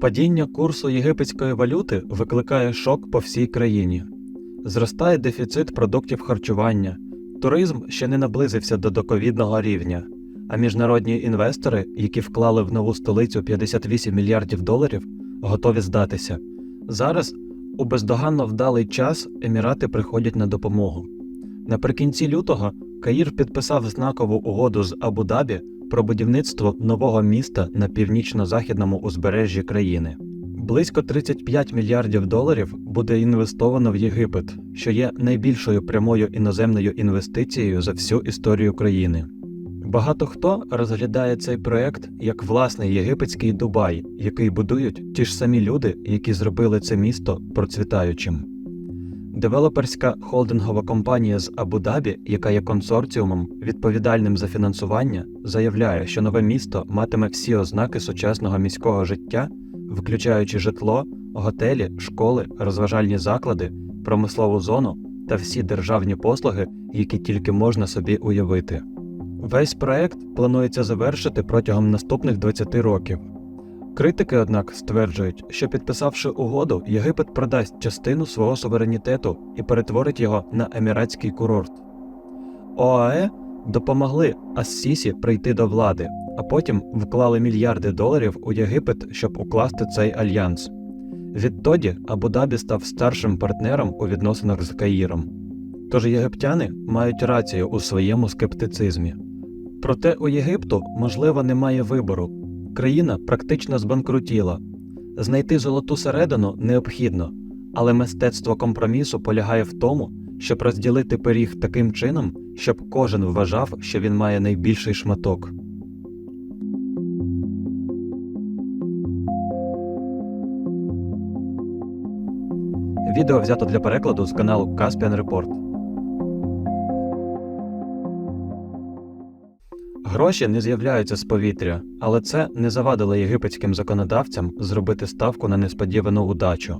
Падіння курсу єгипетської валюти викликає шок по всій країні. Зростає дефіцит продуктів харчування, туризм ще не наблизився до доковідного рівня, а міжнародні інвестори, які вклали в нову столицю 58 мільярдів доларів, готові здатися. Зараз у бездоганно вдалий час Емірати приходять на допомогу. Наприкінці лютого Каїр підписав знакову угоду з Абу-Дабі про будівництво нового міста на північно-західному узбережжі країни. Близько 35 мільярдів доларів буде інвестовано в Єгипет, що є найбільшою прямою іноземною інвестицією за всю історію країни. Багато хто розглядає цей проект як власний єгипетський Дубай, який будують ті ж самі люди, які зробили це місто процвітаючим. Девелоперська холдингова компанія з Абу-Дабі, яка є консорціумом, відповідальним за фінансування, заявляє, що нове місто матиме всі ознаки сучасного міського життя, включаючи житло, готелі, школи, розважальні заклади, промислову зону та всі державні послуги, які тільки можна собі уявити. Весь проект планується завершити протягом наступних 20 років. Критики, однак, стверджують, що підписавши угоду, Єгипет продасть частину свого суверенітету і перетворить його на еміратський курорт. ОАЕ допомогли Ассісі прийти до влади, а потім вклали мільярди доларів у Єгипет, щоб укласти цей альянс. Відтоді Абу-Дабі став старшим партнером у відносинах з Каїром. Тож єгиптяни мають рацію у своєму скептицизмі. Проте у Єгипту, можливо, немає вибору. Країна практично збанкрутіла. Знайти золоту середину необхідно, але мистецтво компромісу полягає в тому, щоб розділити пиріг таким чином, щоб кожен вважав, що він має найбільший шматок. Відео взято для перекладу з каналу Caspian Report. Гроші не з'являються з повітря, але це не завадило єгипетським законодавцям зробити ставку на несподівану удачу.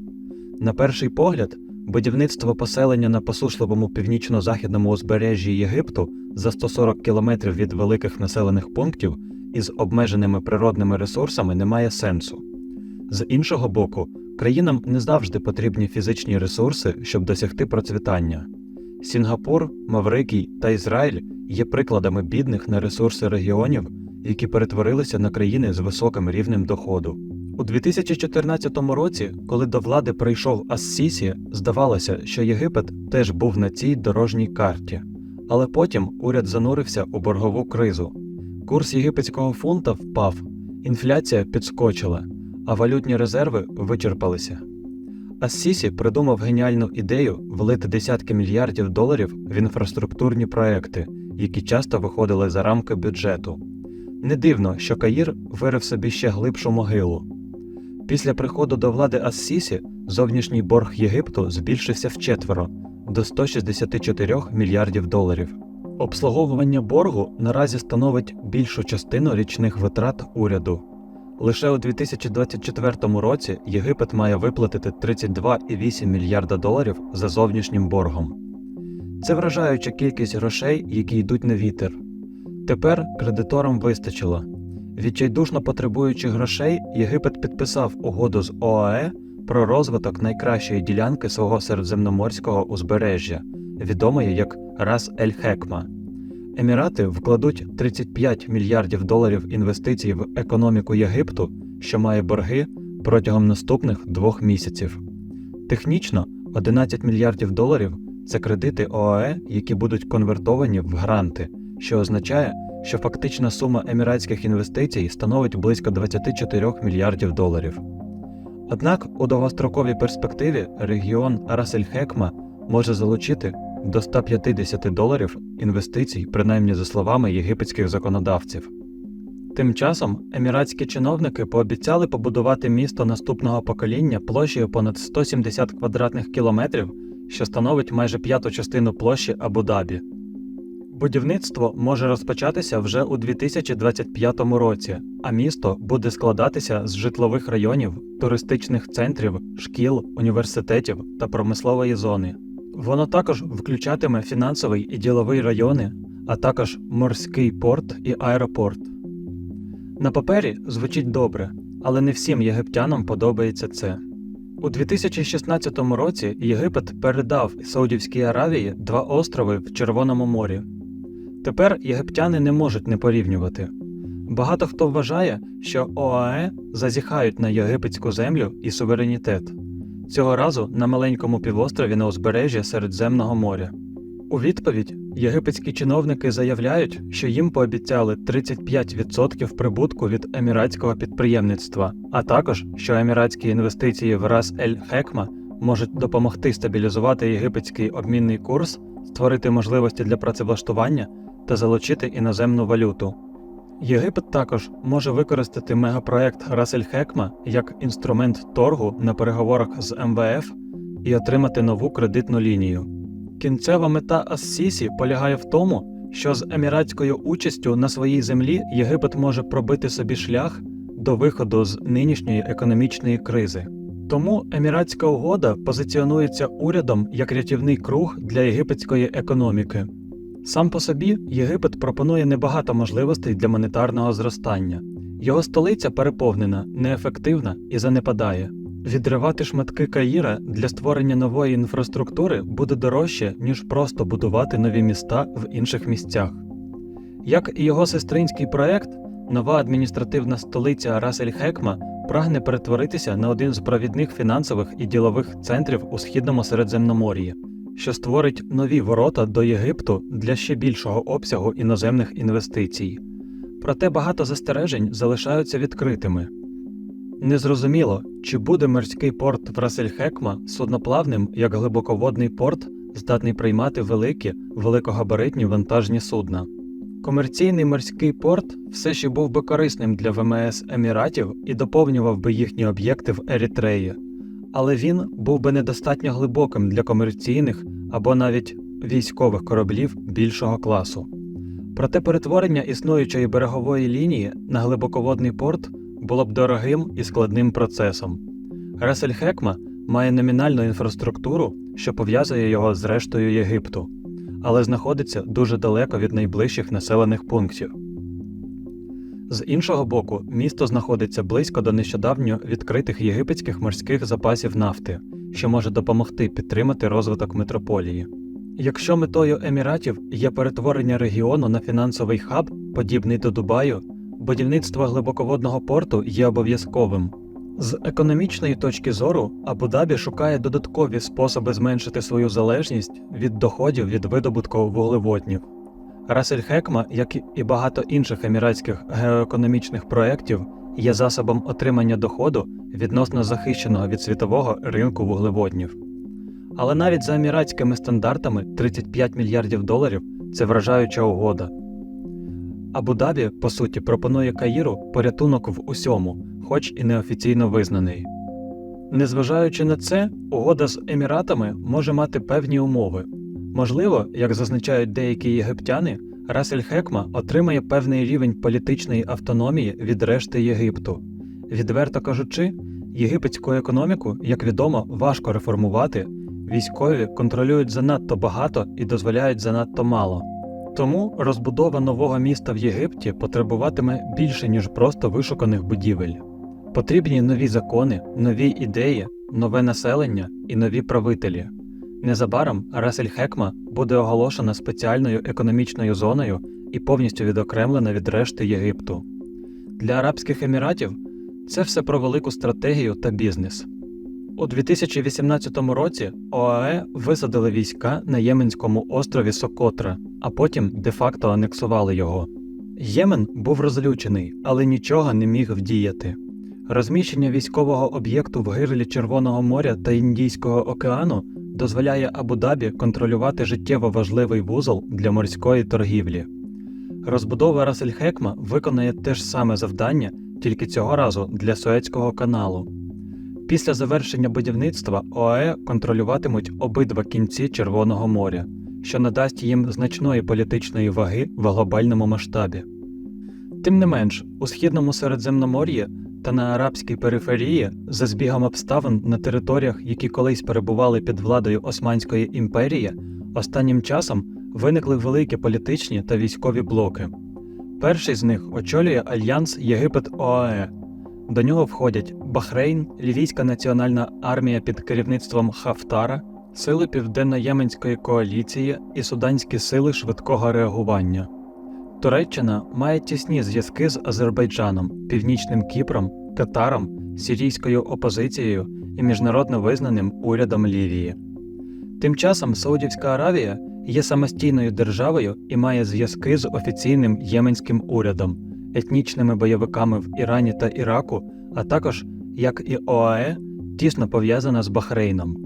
На перший погляд, будівництво поселення на посушливому північно-західному узбережжі Єгипту за 140 кілометрів від великих населених пунктів із обмеженими природними ресурсами не має сенсу. З іншого боку, країнам не завжди потрібні фізичні ресурси, щоб досягти процвітання. Сінгапур, Маврикій та Ізраїль є прикладами бідних на ресурси регіонів, які перетворилися на країни з високим рівнем доходу. У 2014 році, коли до влади прийшов Ассісі, здавалося, що Єгипет теж був на цій дорожній карті. Але потім уряд занурився у боргову кризу. Курс єгипетського фунта впав, інфляція підскочила, а валютні резерви вичерпалися. Ассісі придумав геніальну ідею влити десятки мільярдів доларів в інфраструктурні проекти, які часто виходили за рамки бюджету. Не дивно, що Каїр вирив собі ще глибшу могилу. Після приходу до влади Ассісі зовнішній борг Єгипту збільшився вчетверо до 164 мільярдів доларів. Обслуговування боргу наразі становить більшу частину річних витрат уряду. Лише у 2024 році Єгипет має виплатити 32,8 мільярда доларів за зовнішнім боргом. Це вражаюча кількість грошей, які йдуть на вітер. Тепер кредиторам вистачило. Відчайдушно потребуючи грошей, Єгипет підписав угоду з ОАЕ про розвиток найкращої ділянки свого середземноморського узбережжя, відомої як Рас Ель Хекма. Емірати вкладуть 35 мільярдів доларів інвестицій в економіку Єгипту, що має борги протягом наступних двох місяців. Технічно 11 мільярдів доларів це кредити ОАЕ, які будуть конвертовані в гранти, що означає, що фактична сума еміратських інвестицій становить близько 24 мільярдів доларів. Однак у довгостроковій перспективі регіон Расель-Хекма може залучити до 150 доларів інвестицій, принаймні за словами єгипетських законодавців. Тим часом еміратські чиновники пообіцяли побудувати місто наступного покоління площею понад 170 квадратних кілометрів, що становить майже п'яту частину площі Абу-Дабі. Будівництво може розпочатися вже у 2025 році, а місто буде складатися з житлових районів, туристичних центрів, шкіл, університетів та промислової зони. Воно також включатиме фінансовий і діловий райони, а також морський порт і аеропорт. На папері звучить добре, але не всім єгиптянам подобається це. У 2016 році Єгипет передав Саудівській Аравії два острови в Червоному морі. Тепер єгиптяни не можуть не порівнювати. Багато хто вважає, що ОАЕ зазіхають на єгипетську землю і суверенітет. Цього разу на маленькому півострові на узбережжі Середземного моря. У відповідь єгипетські чиновники заявляють, що їм пообіцяли 35% прибутку від еміратського підприємництва, а також що еміратські інвестиції в Рас Ель Хекма можуть допомогти стабілізувати єгипетський обмінний курс, створити можливості для працевлаштування та залучити іноземну валюту. Єгипет також може використати мегапроект Расель Хекма як інструмент торгу на переговорах з МВФ і отримати нову кредитну лінію. Кінцева мета Ассісі полягає в тому, що з еміратською участю на своїй землі Єгипет може пробити собі шлях до виходу з нинішньої економічної кризи. Тому еміратська угода позиціонується урядом як рятівний круг для єгипетської економіки. Сам по собі Єгипет пропонує небагато можливостей для монетарного зростання. Його столиця переповнена, неефективна і занепадає. Відривати шматки Каїра для створення нової інфраструктури буде дорожче, ніж просто будувати нові міста в інших місцях. Як і його сестринський проект, нова адміністративна столиця Расель Хекма прагне перетворитися на один з провідних фінансових і ділових центрів у східному Середземномор'ї, що створить нові ворота до Єгипту для ще більшого обсягу іноземних інвестицій. Проте багато застережень залишаються відкритими. Незрозуміло, чи буде морський порт в Расель-Хекма судноплавним як глибоководний порт, здатний приймати великі, великогабаритні вантажні судна. Комерційний морський порт все ще був би корисним для ВМС Еміратів і доповнював би їхні об'єкти в Ерітреї, але він був би недостатньо глибоким для комерційних або навіть військових кораблів більшого класу. Проте перетворення існуючої берегової лінії на глибоководний порт було б дорогим і складним процесом. Расель Хекма має номінальну інфраструктуру, що пов'язує його з рештою Єгипту, але знаходиться дуже далеко від найближчих населених пунктів. З іншого боку, місто знаходиться близько до нещодавньо відкритих єгипетських морських запасів нафти, що може допомогти підтримати розвиток метрополії. Якщо метою Еміратів є перетворення регіону на фінансовий хаб, подібний до Дубаю, будівництво глибоководного порту є обов'язковим. З економічної точки зору Абу-Дабі шукає додаткові способи зменшити свою залежність від доходів від видобутку вуглеводнів. Расель Хекма, як і багато інших еміратських геоекономічних проєктів, є засобом отримання доходу відносно захищеного від світового ринку вуглеводнів. Але навіть за еміратськими стандартами 35 мільярдів доларів це вражаюча угода. Абу-Дабі, по суті, пропонує Каїру порятунок в усьому, хоч і неофіційно визнаний. Незважаючи на це, угода з Еміратами може мати певні умови. Можливо, як зазначають деякі єгиптяни, Расель Хекма отримає певний рівень політичної автономії від решти Єгипту. Відверто кажучи, єгипетську економіку, як відомо, важко реформувати, військові контролюють занадто багато і дозволяють занадто мало. Тому розбудова нового міста в Єгипті потребуватиме більше, ніж просто вишуканих будівель. Потрібні нові закони, нові ідеї, нове населення і нові правителі. Незабаром Расель Хекма буде оголошена спеціальною економічною зоною і повністю відокремлена від решти Єгипту. Для Арабських Еміратів це все про велику стратегію та бізнес. У 2018 році ОАЕ висадили війська на Єменському острові Сокотра, а потім де-факто анексували його. Ємен був розлючений, але нічого не міг вдіяти. Розміщення військового об'єкту в гирлі Червоного моря та Індійського океану дозволяє Абу-Дабі контролювати життєво важливий вузол для морської торгівлі. Розбудова Расель-Хекма виконає те ж саме завдання, тільки цього разу для Суецького каналу. Після завершення будівництва ОАЕ контролюватимуть обидва кінці Червоного моря, що надасть їм значної політичної ваги в глобальному масштабі. Тим не менш, у східному Середземномор'ї та на арабській периферії, за збігом обставин на територіях, які колись перебували під владою Османської імперії, останнім часом виникли великі політичні та військові блоки. Перший з них очолює альянс Єгипет ОАЕ. До нього входять Бахрейн, Лівійська національна армія під керівництвом Хафтара, сили Південно-Єменської коаліції і суданські сили швидкого реагування. Туреччина має тісні зв'язки з Азербайджаном, Північним Кіпром, Катаром, сирійською опозицією і міжнародно визнаним урядом Лівії. Тим часом Саудівська Аравія є самостійною державою і має зв'язки з офіційним єменським урядом, етнічними бойовиками в Ірані та Іраку, а також, як і ОАЕ, тісно пов'язана з Бахрейном.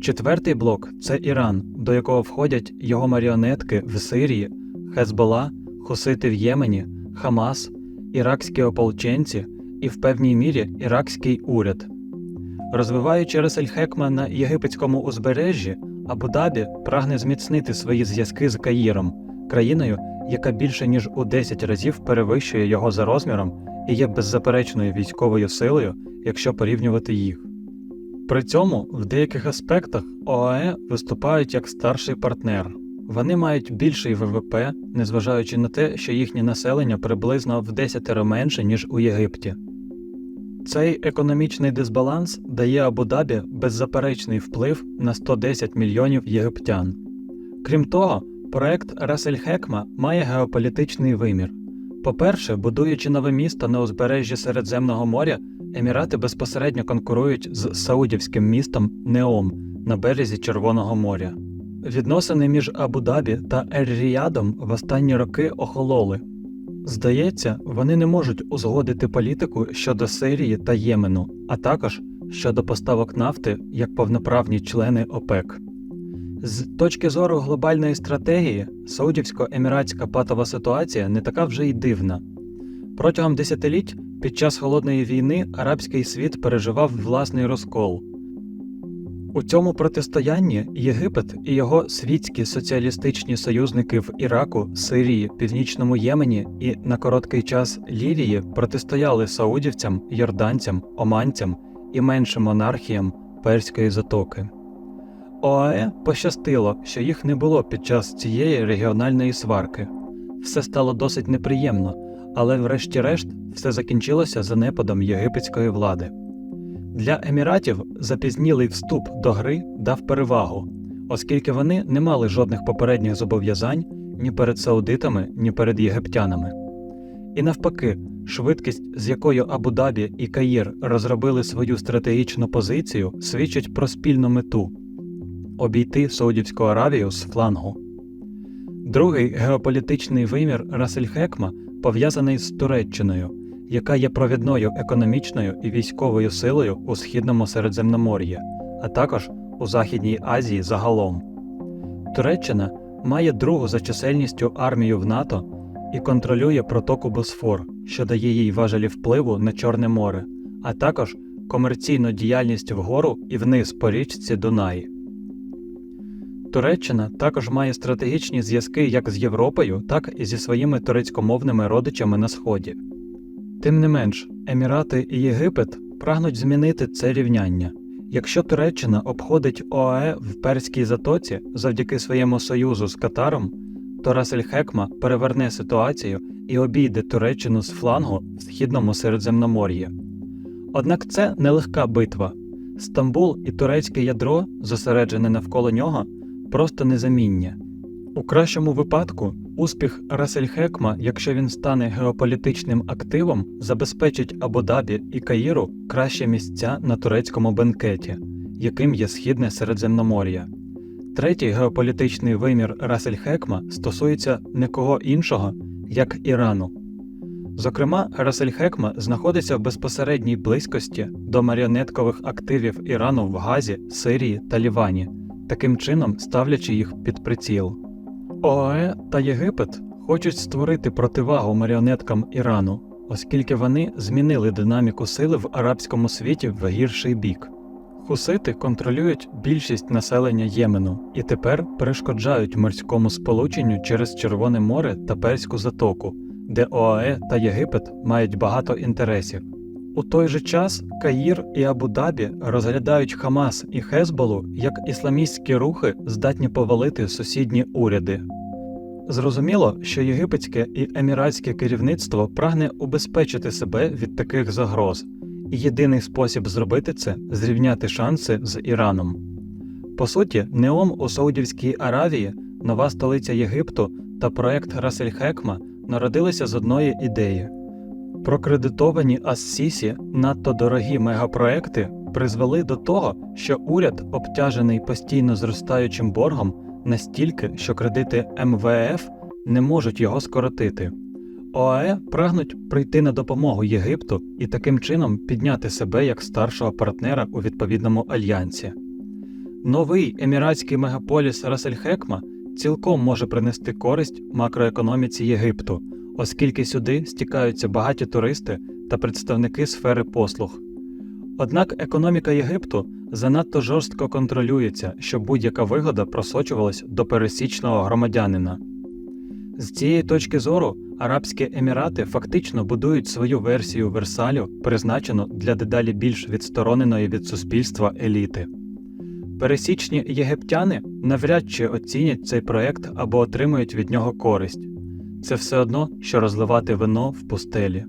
Четвертий блок це Іран, до якого входять його маріонетки в Сирії, Хезбола, Хусити в Ємені, Хамас, іракські ополченці і в певній мірі іракський уряд. Розвиваючи Ресель-Хекма на єгипетському узбережжі, Абу-Дабі прагне зміцнити свої зв'язки з Каїром, країною, яка більше ніж у 10 разів перевищує його за розміром і є беззаперечною військовою силою, якщо порівнювати їх. При цьому в деяких аспектах ОАЕ виступають як старший партнер. Вони мають більший ВВП, незважаючи на те, що їхнє населення приблизно в десятеро менше, ніж у Єгипті. Цей економічний дисбаланс дає Абу-Дабі беззаперечний вплив на 110 мільйонів єгиптян. Крім того, проект Расель-Хекма має геополітичний вимір. По-перше, будуючи нове місто на узбережжі Середземного моря, Емірати безпосередньо конкурують з саудівським містом Неом на березі Червоного моря. Відносини між Абу-Дабі та Ер-Ріядом в останні роки охололи. Здається, вони не можуть узгодити політику щодо Сирії та Ємену, а також щодо поставок нафти як повноправні члени ОПЕК. З точки зору глобальної стратегії, саудівсько-еміратська патова ситуація не така вже й дивна. Протягом десятиліть під час холодної війни арабський світ переживав власний розкол. У цьому протистоянні Єгипет і його світські соціалістичні союзники в Іраку, Сирії, Північному Ємені і на короткий час Лівії протистояли саудівцям, йорданцям, оманцям і меншим монархіям Перської затоки. ОАЕ пощастило, що їх не було під час цієї регіональної сварки. Все стало досить неприємно, але врешті-решт все закінчилося занепадом єгипетської влади. Для еміратів запізнілий вступ до гри дав перевагу, оскільки вони не мали жодних попередніх зобов'язань ні перед саудитами, ні перед єгиптянами. І навпаки, швидкість, з якою Абу-Дабі і Каїр розробили свою стратегічну позицію, свідчить про спільну мету обійти Саудівську Аравію з флангу. Другий геополітичний вимір Расель-Хекма пов'язаний з Туреччиною, яка є провідною економічною і військовою силою у східному Середземномор'ї, а також у Західній Азії загалом. Туреччина має другу за чисельністю армію в НАТО і контролює протоку Босфор, що дає їй важелі впливу на Чорне море, а також комерційну діяльність вгору і вниз по річці Дунаї. Туреччина також має стратегічні зв'язки як з Європою, так і зі своїми турецькомовними родичами на Сході. Тим не менш, Емірати і Єгипет прагнуть змінити це рівняння. Якщо Туреччина обходить ОАЕ в Перській затоці завдяки своєму союзу з Катаром, то Расель Хекма переверне ситуацію і обійде Туреччину з флангу в східному Середземномор'ї. Однак це нелегка битва. Стамбул і турецьке ядро, зосереджене навколо нього, просто незаміння. У кращому випадку успіх Расель-Хекма, якщо він стане геополітичним активом, забезпечить Абу-Дабі і Каїру кращі місця на турецькому бенкеті, яким є східне Середземномор'я. Третій геополітичний вимір Расель-Хекма стосується не кого іншого, як Ірану. Зокрема, Расель-Хекма знаходиться в безпосередній близькості до маріонеткових активів Ірану в Газі, Сирії та Лівані, таким чином ставлячи їх під приціл. ОАЕ та Єгипет хочуть створити противагу маріонеткам Ірану, оскільки вони змінили динаміку сили в арабському світі в гірший бік. Хусити контролюють більшість населення Ємену і тепер перешкоджають морському сполученню через Червоне море та Перську затоку, де ОАЕ та Єгипет мають багато інтересів. У той же час Каїр і Абу-Дабі розглядають Хамас і Хезболу як ісламістські рухи, здатні повалити сусідні уряди. Зрозуміло, що єгипетське і еміратське керівництво прагне убезпечити себе від таких загроз, і єдиний спосіб зробити це зрівняти шанси з Іраном. По суті, Неом у Саудівській Аравії, нова столиця Єгипту та проект Расельхекма народилися з одної ідеї. Прокредитовані Ассісі надто дорогі мегапроекти призвели до того, що уряд, обтяжений постійно зростаючим боргом, настільки, що кредити МВФ не можуть його скоротити. ОАЕ прагнуть прийти на допомогу Єгипту і таким чином підняти себе як старшого партнера у відповідному альянсі. Новий еміратський мегаполіс Расельхекма цілком може принести користь макроекономіці Єгипту, оскільки сюди стікаються багаті туристи та представники сфери послуг. Однак економіка Єгипту занадто жорстко контролюється, щоб будь-яка вигода просочувалась до пересічного громадянина. З цієї точки зору Арабські Емірати фактично будують свою версію Версалю, призначену для дедалі більш відстороненої від суспільства еліти. Пересічні єгиптяни навряд чи оцінять цей проект або отримають від нього користь. Це все одно, що розливати вино в пустелі.